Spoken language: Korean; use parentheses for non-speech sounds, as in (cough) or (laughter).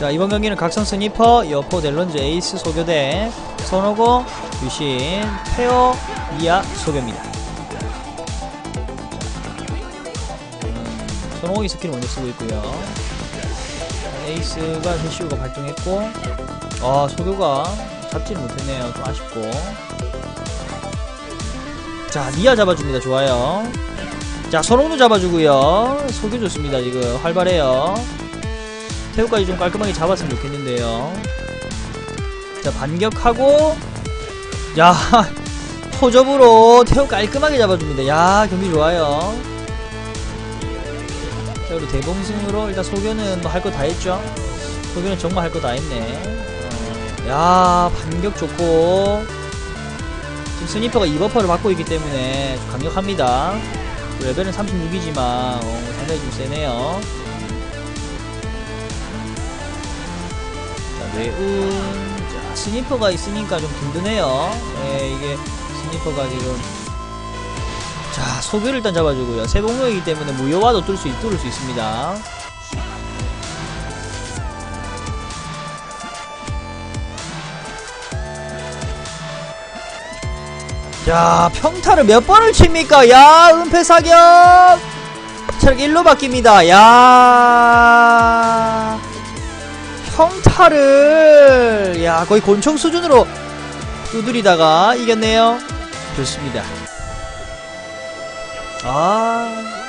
자 이번 경기는 각성 스니퍼, 여포 델런즈 에이스 소교대 선호고, 유신, 페어, 미아 소교입니다. 음, 선호공이 스킬 먼저 쓰고 있고요. 에이스가 세시우가 발동했고, 아 소교가 잡지는 못했네요. 좀 아쉽고. 자 니아 잡아줍니다. 좋아요. 자 선홍도 잡아주고요. 소교 좋습니다. 지금 활발해요. 태우까지 좀 깔끔하게 잡았으면 좋겠는데요. 자 반격하고 야 (laughs) 포접으로 태우 깔끔하게 잡아줍니다. 야 경기 좋아요. 자 우리 대봉승으로 일단 소교는 뭐할 거 다 했죠. 소교는 정말 할 거 다 했네. 어, 야 반격 좋고 지금 스니퍼가 2버퍼를 받고 있기 때문에 좀 강력합니다. 레벨은 36이지만 어, 상당히 좀 세네요. 자, 뇌운. 자, 스니퍼가 있으니까 좀 든든해요. 예, 이게 스니퍼가 지금. 자, 소교를 일단 잡아주고요. 세봉로이기 때문에 무효화도 뚫을 수, 있- 뚫을 수 있습니다. 자, 평타를 몇 번을 칩니까? 야, 은폐 사격! 체력 1로 바뀝니다. 야. 평타를 야 거의 곤충 수준으로 두드리다가 이겼네요 좋습니다 아